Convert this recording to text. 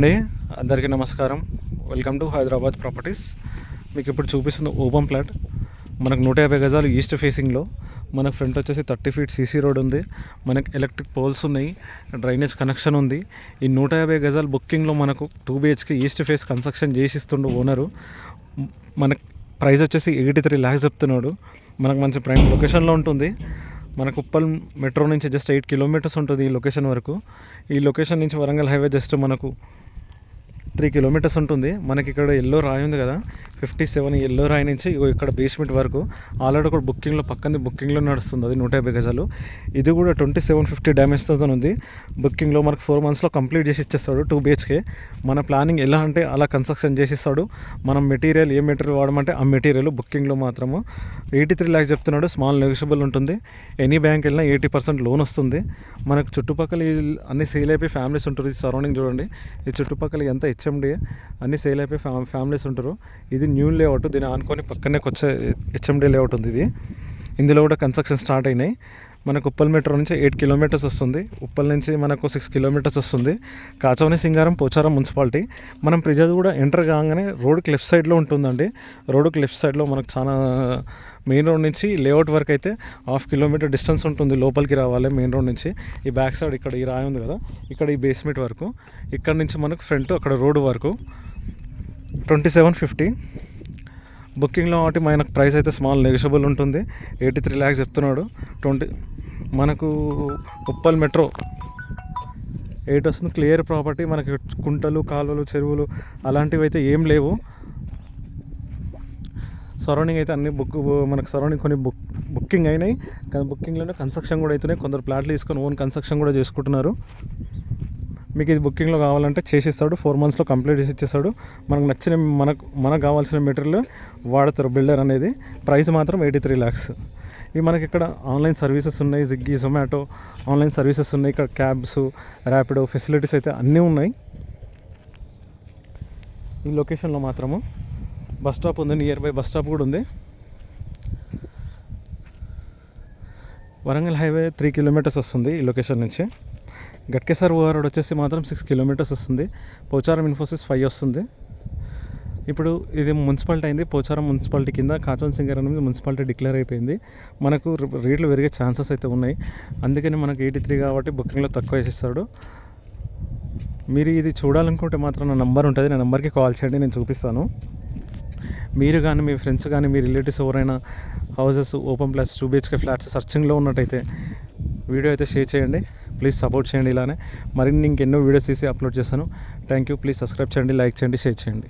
అండి అందరికీ నమస్కారం. వెల్కమ్ టు హైదరాబాద్ ప్రాపర్టీస్ మీకు ఇప్పుడు చూపిస్తుంది ఓపెన్ ప్లాట్ మనకు నూట యాభై గజాలు ఈస్ట్ ఫేసింగ్లో మనకు ఫ్రంట్ వచ్చేసి థర్టీ ఫీట్ సీసీ రోడ్ ఉంది. మనకు ఎలక్ట్రిక్ పోల్స్ ఉన్నాయి డ్రైనేజ్ కనెక్షన్ ఉంది. ఈ నూట యాభై గజాలు బుకింగ్లో మనకు టూ బిహెచ్కి ఈస్ట్ ఫేస్ కన్స్ట్రక్షన్ చేసిస్తుండు ఓనరు మనకు ప్రైస్ వచ్చేసి ఎయిటీ త్రీ ల్యాక్స్ చెప్తున్నాడు. మనకు మంచి ప్రైమ్ లొకేషన్లో ఉంటుంది. మనకు ఉప్పల్ మెట్రో నుంచి జస్ట్ ఎయిట్ కిలోమీటర్స్ ఉంటుంది ఈ లొకేషన్ వరకు. ఈ లొకేషన్ నుంచి వరంగల్ హైవే జస్ట్ మనకు త్రీ కిలోమీటర్స్ ఉంటుంది. మనకి ఇక్కడ ఎల్లో రాయి ఉంది కదా. ఫిఫ్టీ సెవెన్ ఎల్లో రాయి నుంచి ఇగో ఇక్కడ బేస్మెంట్ వరకు. ఆల్రెడీ ఒక బుకింగ్లో పక్కన బుకింగ్లో నడుస్తుంది అది నూట యాభై గజాలు. ఇది కూడా ట్వంటీ సెవెన్ ఫిఫ్టీ డ్యామేజ్తో ఉంది. బుకింగ్లో మనకు ఫోర్ మంత్స్లో కంప్లీట్ చేసి ఇచ్చేస్తాడు టూ బిహెచ్కే మన ప్లానింగ్ ఎలా అంటే అలా కన్స్ట్రక్షన్ చేసి ఇస్తాడు మనం మెటీరియల్ ఏ మెటీరియల్ వాడమంటే ఆ మెటీరియల్ బుకింగ్లో మాత్రము. ఎయిటీ త్రీ ల్యాక్స్ చెప్తున్నాడు. స్మాల్ నెగోషియబుల్ ఉంటుంది. ఎనీ బ్యాంక్ వెళ్ళినా ఎయిటీ పర్సెంట్ లోన్ వస్తుంది. మనకు చుట్టుపక్కల అన్ని సేల్ అయిపోయి ఫ్యామిలీస్ ఉంటుంది సరౌండింగ్ చూడండి. ఈ చుట్టుపక్కల ఎంత హెచ్ఎండి అన్ని సేల్ అయిపోయి ఫ్యా ఫ్యామిలీస్ ఉంటారు. ఇది న్యూ లేఅవుట్ దీన్ని ఆనుకొని పక్కనే వచ్చే హెచ్ఎండి లేఅవుట్ ఉంది ఇది. ఇందులో కూడా కన్స్ట్రక్షన్ స్టార్ట్ అయినాయి. మనకు ఉప్పల్ మెట్రో నుంచి ఎయిట్ కిలోమీటర్స్ వస్తుంది. ఉప్పల్ నుంచి మనకు సిక్స్ కిలోమీటర్స్ వస్తుంది. కాచవని సింగారం పోచారం మున్సిపాలిటీ. మనం ప్రిజర్ కూడా ఎంటర్ కాగానే రోడ్కి లెఫ్ట్ సైడ్లో ఉంటుందండి. రోడ్డుకి లెఫ్ట్ సైడ్లో మనకు చాలా మెయిన్ రోడ్ నుంచి లేఅవుట్ వరకు అయితే హాఫ్ కిలోమీటర్ డిస్టెన్స్ ఉంటుంది లోపలికి రావాలి మెయిన్ రోడ్ నుంచి. ఈ బ్యాక్ సైడ్ ఇక్కడ ఈ రాయి ఉంది కదా ఇక్కడ ఈ బేస్మెంట్ వరకు. ఇక్కడ నుంచి మనకు ఫ్రంట్ అక్కడ రోడ్ వరకు. ట్వంటీ సెవెన్ ఫిఫ్టీ బుకింగ్లో కాబట్టి మనకు ప్రైస్ అయితే స్మాల్ నెగిషియబుల్ ఉంటుంది. ఎయిటీ త్రీ ల్యాక్స్ చెప్తున్నాడు. ట్వంటీ మనకు ఉప్పల్ మెట్రో. ఎయిట్ వస్తుంది. క్లియర్ ప్రాపర్టీ మనకి కుంటలు కాలువలు చెరువులు అలాంటివి అయితే ఏం లేవు. సరౌండింగ్ అయితే అన్ని బుక్ మనకు సరౌండింగ్ కొన్ని బుక్ బుకింగ్ అయినాయి. కానీ బుకింగ్లోనే కన్స్ట్రక్షన్ కూడా అవుతున్నాయి కొందరు ప్లాట్లు తీసుకొని ఓన్ కన్స్ట్రక్షన్ కూడా చేసుకుంటున్నారు. మీకు ఇది బుకింగ్లో కావాలంటే చేసిస్తాడు ఫోర్ మంత్స్లో కంప్లీట్ చేసి ఇచ్చేస్తాడు. మనకు నచ్చిన మనకు మనకు కావాల్సిన మెటీరియల్ వాడతారు బిల్డర్ అనేది. ప్రైస్ మాత్రం ఎయిటీ త్రీ ల్యాక్స్ ఇవి మనకి ఇక్కడ ఆన్లైన్ సర్వీసెస్ ఉన్నాయి స్విగ్గీ జొమాటో ఆన్లైన్ సర్వీసెస్ ఉన్నాయి. ఇక్కడ క్యాబ్స్ ర్యాపిడో ఫెసిలిటీస్ అయితే అన్నీ ఉన్నాయి. ఈ లొకేషన్లో మాత్రము బస్ స్టాప్ ఉంది నియర్ బై బస్ స్టాప్ కూడా ఉంది. వరంగల్ హైవే త్రీ కిలోమీటర్స్ వస్తుంది ఈ లొకేషన్ నుంచి. గట్కేసర్ ఓవర్ రోడ్ వచ్చేసి మాత్రం సిక్స్ కిలోమీటర్స్ వస్తుంది. పోచారం ఇన్ఫోసిస్ ఫైవ్ వస్తుంది. ఇప్పుడు ఇది మున్సిపాలిటీ అయింది. పోచారం మున్సిపాలిటీ కింద కాచన్ సింగర్ అనేది మున్సిపాలిటీ డిక్లేర్ అయిపోయింది. మనకు రేట్లు పెరిగే ఛాన్సెస్ అయితే ఉన్నాయి. అందుకని మనకు ఎయిటీ త్రీ కాబట్టి బుకింగ్లో తక్కువ వేసిస్తాడు. మీరు ఇది చూడాలనుకుంటే మాత్రం నా నెంబర్ ఉంటుంది. నా నెంబర్కి కాల్ చేయండి నేను చూపిస్తాను. మీరు కానీ మీ ఫ్రెండ్స్ కానీ మీ రిలేటివ్స్ ఎవరైనా houses open plus two BHK flats సర్చింగ్లో ఉన్నట్టయితే వీడియో అయితే షేర్ చేయండి. ప్లీజ్ సపోర్ట్ చేయండి ఇలానే. మరిన్ని ఇంకెన్నో వీడియోస్ తీసి అప్లోడ్ చేస్తాను. థ్యాంక్ యూ ప్లీజ్ సబ్స్క్రైబ్ చేయండి లైక్ చేయండి షేర్ చేయండి.